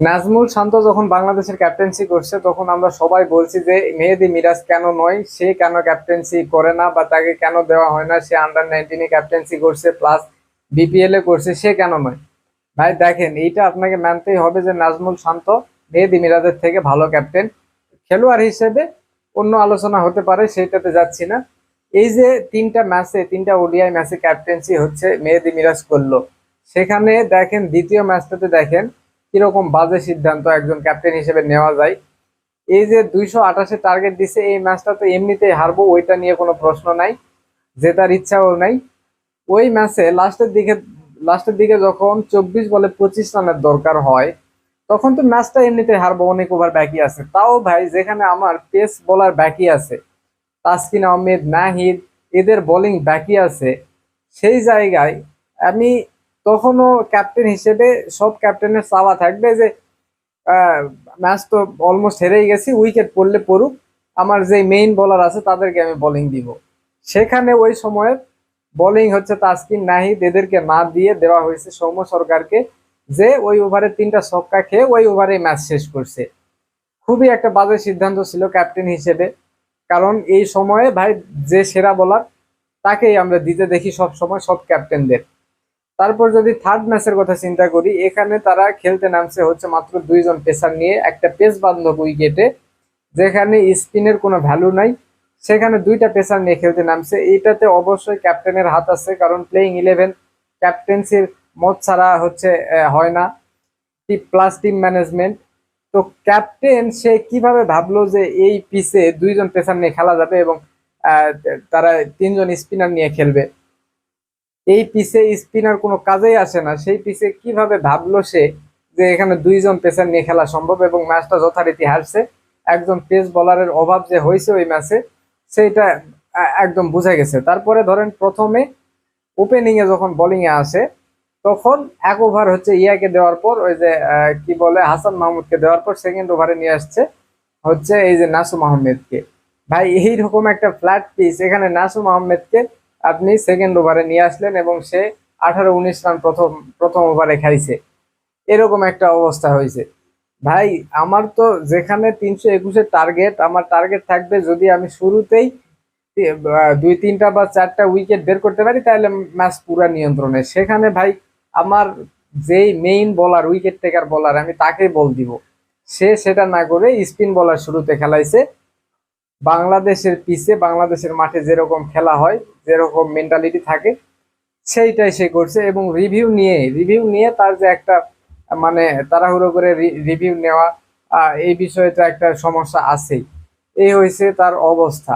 নাজমুল শান্ত যখন বাংলাদেশের ক্যাপ্টেন্সি করছে, তখন আমরা সবাই বলছি যে, মেহেদি মিরাজ কেন নয়? সে কেন ক্যাপ্টেন্সি করে না বা তাকে কেন দেওয়া হয় না? সে আন্ডার নাইনটিনে ক্যাপ্টেন্সি করছে প্লাস বিপিএল এ করছে, সে কেন নয়? ভাই, দেখেন, এইটা আপনাকে মানতেই হবে যে, নাজমুল শান্ত মেহেদি মিরাজের থেকে ভালো ক্যাপ্টেন খেলোয়াড় হিসেবে অন্য আলোচনা হতে পারে, সেইটাতে যাচ্ছি না। এই যে তিনটা ম্যাচে তিনটা ওডিআই ম্যাচে ক্যাপ্টেন্সি হচ্ছে, মেহেদি মিরাজ করল। সেখানে দেখেন, দ্বিতীয় ম্যাচটাতে দেখেন কীরকম বাজে সিদ্ধান্ত একজন ক্যাপ্টেন হিসেবে নেওয়া যায়। এই যে দুইশো আঠাশে টার্গেট দিছে, এই ম্যাচটা তো এমনিতেই হারবো, ওইটা নিয়ে কোনো প্রশ্ন নাই, জেতার ইচ্ছাও নাই। ওই ম্যাচে লাস্টের দিকে লাস্টের দিকে যখন চব্বিশ বলে পঁচিশ রানের দরকার হয়, তখন তো ম্যাচটা এমনিতে হারবো, অনেক ওভার বাকি আছে। তাও ভাই, যেখানে আমার পেস বলার বাকি আছে, তাসকিন আহমেদ, নাহিদ, এদের বোলিং বাকি আছে, সেই জায়গায় আমি তখনও ক্যাপ্টেন হিসেবে সব ক্যাপ্টেনের চাওয়া থাকবে যে ম্যাচ তো অলমোস্ট হেরেই গেছি উইকেট পড়লে পড়ুক। আমার যে মেইন বোলার আছে তাদেরকে আমি বোলিং দিব। সেখানে ওই সময়ে বোলিং হচ্ছে তাসকিন নাহিদ, এদেরকে না দিয়ে দেওয়া হয়েছে সৌম্য সরকারকে যে ওই ওভারে তিনটা ছক্কা খেয়ে ওই ওভারে ম্যাচ শেষ করছে। খুবই একটা বাজে সিদ্ধান্ত ছিল ক্যাপ্টেন হিসেবে। কারণ এই সময়ে ভাই যে সেরা বোলার তাকেই আমরা দিতে দেখি সব সময়, সব ক্যাপ্টেনদের তারপর যদি থার্ড ম্যাচের কথা চিন্তা করি, এখানে তারা খেলতে নামছে হচ্ছে মাত্র দুইজন পেসার নিয়ে, একটা পেস বান্ধব উইকেটে যেখানে স্পিনের কোনো ভ্যালু নাই। সেখানে দুইটা পেসার নিয়ে খেলতে নামছে। এইটাতে অবশ্যই ক্যাপ্টেনের হাত আছে, কারণ প্লেইং ইলেভেন ক্যাপ্টেন্সির মত ছাড়া হচ্ছে হয় না। প্লাস টিম ম্যানেজমেন্ট তো ক্যাপ্টেন সে কীভাবে ভাবলো যে এই পিসে দুইজন পেসার নিয়ে খেলা যাবে এবং তারা তিনজন স্পিনার নিয়ে খেলবে? এই পিচে স্পিনার কোনো কাজেই আসে না। সেই পিচে কীভাবে ভাবলো সে যে এখানে দুইজন পেসার নিয়ে খেলা সম্ভব এবং ম্যাচটা যথারীতি হারছে? একজন পেস বোলারের অভাব যে হয়েছে ওই ম্যাচে, সেইটা একদম বুঝা গেছে। তারপরে ধরেন প্রথমে ওপেনিং এ যখন বোলিং এ আসে, তখন এক ওভার হচ্ছে ইয়াকে দেওয়ার পর, ওই যে কি বলে, হাসান মাহমুদকে দেওয়ার পর সেকেন্ড ওভারে নিয়ে আসছে হচ্ছে এই যে নাসুম আহমেদকে ভাই, এইরকম একটা ফ্ল্যাট পিচ এখানে নাসুম আহমেদকে আপনি সেকেন্ড ওভারে নিয়ে আসলেন এবং সে আঠারো উনিশ রান প্রথম প্রথম ওভারে খাইছে এরকম একটা অবস্থা হয়েছে। ভাই, আমার তো যেখানে তিনশো একুশের টার্গেট আমার টার্গেট থাকবে যদি আমি শুরুতেই দুই তিনটা বা চারটা উইকেট বের করতে পারি, তাহলে ম্যাচ পুরা নিয়ন্ত্রণে। সেখানে ভাই, আমার যেই মেইন বলার উইকেট টেকার বলার আমি তাকে বল দিব। সে সেটা না করে স্পিন বলার শুরুতে খেলাইছে। বাংলাদেশের পিচে বাংলাদেশের মাঠে যেরকম খেলা হয়, যেরকম মেন্টালিটি থাকে, সেইটাই সে করছে এবং রিভিউ নিয়ে রিভিউ নিয়ে তার যে একটা মানে তাড়াহুড়ো করে রিভিউ নেওয়া এই বিষয়ে তো একটা সমস্যা আছেই। এই হয়েছে তার অবস্থা।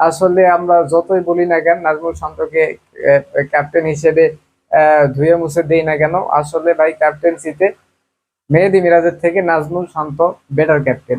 আসলে আমরা যতই বলি না কেন, নাজমুল শান্তকে ক্যাপ্টেন হিসেবে ধুয়ে মুছে দেই না কেন, আসলে ভাই ক্যাপ্টেন্সিতে মেহেদি মিরাজের থেকে নাজমুল শান্ত বেটার ক্যাপ্টেন